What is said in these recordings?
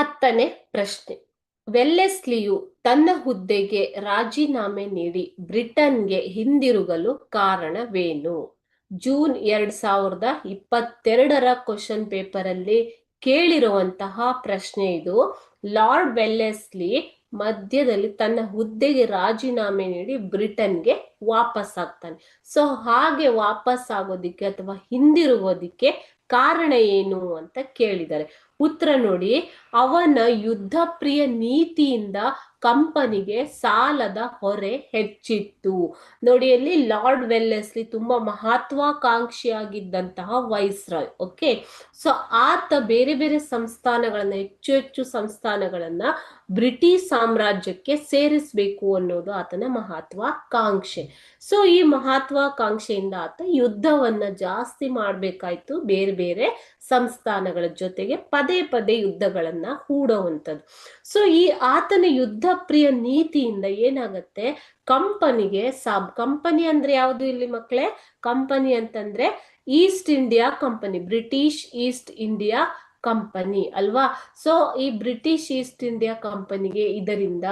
ಹತ್ತನೇ ಪ್ರಶ್ನೆ. ವೆಲ್ಲೆಸ್ಲಿಯು ತನ್ನ ಹುದ್ದೆಗೆ ರಾಜೀನಾಮೆ ನೀಡಿ ಬ್ರಿಟನ್ಗೆ ಹಿಂದಿರುಗಲು ಕಾರಣವೇನು? ಜೂನ್ ಎರಡ್ ಸಾವಿರದ ಇಪ್ಪತ್ತೆರಡರ ಕ್ವಶನ್ ಪೇಪರ್ ಅಲ್ಲಿ ಕೇಳಿರುವಂತಹ ಪ್ರಶ್ನೆ ಇದು. ಲಾರ್ಡ್ ವೆಲ್ಲೆಸ್ಲಿ ಮಧ್ಯದಲ್ಲಿ ತನ್ನ ಹುದ್ದೆಗೆ ರಾಜೀನಾಮೆ ನೀಡಿ ಬ್ರಿಟನ್ಗೆ ವಾಪಸ್ ಆಗ್ತಾನೆ. ಸೊ, ಹಾಗೆ ವಾಪಸ್ ಆಗೋದಿಕ್ಕೆ ಅಥವಾ ಹಿಂದಿರುಗೋದಿಕ್ಕೆ ಕಾರಣ ಏನು ಅಂತ ಕೇಳಿದ್ದಾರೆ. ಉತ್ತರ ನೋಡಿ, ಅವನ ಯುದ್ಧ ಪ್ರಿಯ ನೀತಿಯಿಂದ ಕಂಪನಿಗೆ ಸಾಲದ ಹೊರೆ ಹೆಚ್ಚಿತ್ತು. ನೋಡಿ, ಅಲ್ಲಿ ಲಾರ್ಡ್ ವೆಲ್ಲೆಸ್ಲಿ ತುಂಬಾ ಮಹತ್ವಾಕಾಂಕ್ಷಿಯಾಗಿದ್ದಂತಹ ವೈಸ್ರಾಯ್, ಓಕೆ? ಸೊ ಆತ ಬೇರೆ ಬೇರೆ ಸಂಸ್ಥಾನಗಳನ್ನ, ಹೆಚ್ಚು ಹೆಚ್ಚು ಸಂಸ್ಥಾನಗಳನ್ನ ಬ್ರಿಟಿಷ್ ಸಾಮ್ರಾಜ್ಯಕ್ಕೆ ಸೇರಿಸಬೇಕು ಅನ್ನೋದು ಆತನ ಮಹತ್ವಾಕಾಂಕ್ಷೆ. ಸೊ ಈ ಮಹತ್ವಾಕಾಂಕ್ಷೆಯಿಂದ ಆತ ಯುದ್ಧವನ್ನ ಜಾಸ್ತಿ ಮಾಡ್ಬೇಕಾಯ್ತು ಬೇರೆ ಬೇರೆ ಸಂಸ್ಥಾನಗಳ ಜೊತೆಗೆ ಪದೇ ಪದೇ ಯುದ್ಧಗಳನ್ನ ಹೂಡೋವಂಥದ್ದು. ಸೊ ಈ ಆತನ ಯುದ್ಧ ಪ್ರಿಯ ನೀತಿಯಿಂದ ಏನಾಗತ್ತೆ? ಕಂಪನಿಗೆ ಸಾಬ್, ಕಂಪನಿ ಅಂದ್ರೆ ಯಾವುದು ಇಲ್ಲಿ ಮಕ್ಕಳೇ ಕಂಪನಿ ಅಂತಂದ್ರೆ East India company, British East India company ಅಲ್ವಾ? ಸೊ ಈ ಬ್ರಿಟಿಷ್ ಈಸ್ಟ್ ಇಂಡಿಯಾ ಕಂಪನಿಗೆ ಇದರಿಂದ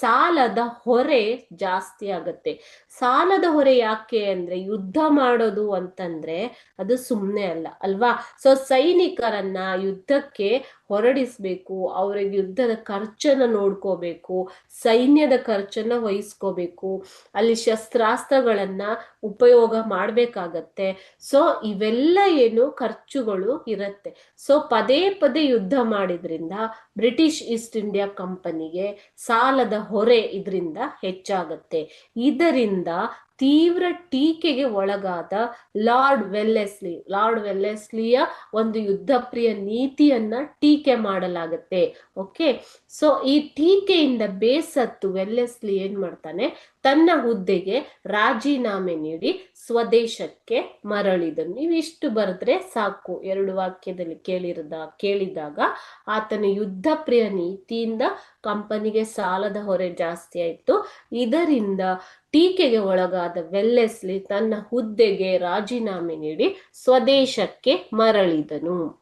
ಸಾಲದ ಹೊರೆ ಜಾಸ್ತಿ ಆಗತ್ತೆ. ಸಾಲದ ಹೊರೆ ಯಾಕೆ ಅಂದ್ರೆ ಯುದ್ಧ ಮಾಡೋದು ಅಂತಂದ್ರೆ ಅದು ಸುಮ್ಮನೆ ಅಲ್ಲ, ಅಲ್ವಾ? ಸೊ ಸೈನಿಕರನ್ನ ಯುದ್ಧಕ್ಕೆ ಹೊರಡಿಸ್ಬೇಕು, ಅವ್ರಿಗೆ ಯುದ್ಧದ ಖರ್ಚನ್ನ ನೋಡ್ಕೋಬೇಕು, ಸೈನ್ಯದ ಖರ್ಚನ್ನ ವಹಿಸ್ಕೋಬೇಕು, ಅಲ್ಲಿ ಶಸ್ತ್ರಾಸ್ತ್ರಗಳನ್ನ ಉಪಯೋಗ ಮಾಡ್ಬೇಕಾಗತ್ತೆ. ಸೊ ಇವೆಲ್ಲ ಏನು ಖರ್ಚುಗಳು ಇರತ್ತೆ. ಸೊ ಪದೇ ಪದೇ ಯುದ್ಧ ಮಾಡಿದ್ರಿಂದ ಬ್ರಿಟಿಷ್ ಈಸ್ಟ್ ಇಂಡಿಯಾ ಕಂಪನಿಗೆ ಸಾಲದ ಹೊರೆ ಇದರಿಂದ ಹೆಚ್ಚಾಗತ್ತೆ. ಇದರಿಂದ ತೀವ್ರ ಟೀಕೆಗೆ ಒಳಗಾದ ಲಾರ್ಡ್ ವೆಲ್ಲೆಸ್ಲಿ. ಲಾರ್ಡ್ ವೆಲ್ಲೆಸ್ಲಿಯ ಒಂದು ಯುದ್ಧ ಪ್ರಿಯ ನೀತಿಯನ್ನ ಟೀಕೆ ಮಾಡಲಾಗತ್ತೆ. ಓಕೆ? ಸೊ, ಈ ಟೀಕೆಯಿಂದ ಬೇಸತ್ತು ವೆಲ್ಲೆಸ್ಲಿ ಏನ್ ಮಾಡ್ತಾನೆ? ತನ್ನ ಹುದ್ದೆಗೆ ರಾಜೀನಾಮೆ ನೀಡಿ ಸ್ವದೇಶಕ್ಕೆ ಮರಳಿದನು. ನೀವು ಇಷ್ಟು ಬರೆದ್ರೆ ಸಾಕು. ಎರಡು ವಾಕ್ಯದಲ್ಲಿ ಕೇಳಿರದ, ಕೇಳಿದಾಗ ಆತನ ಯುದ್ಧ ಪ್ರಿಯ ನೀತಿಯಿಂದ ಕಂಪನಿಗೆ ಸಾಲದ ಹೊರೆ ಜಾಸ್ತಿ ಆಯ್ತು. ಇದರಿಂದ ಟೀಕೆಗೆ ಒಳಗಾದ ವೆಲ್ಲೆಸ್ಲಿ ತನ್ನ ಹುದ್ದೆಗೆ ರಾಜೀನಾಮೆ ನೀಡಿ ಸ್ವದೇಶಕ್ಕೆ ಮರಳಿದನು.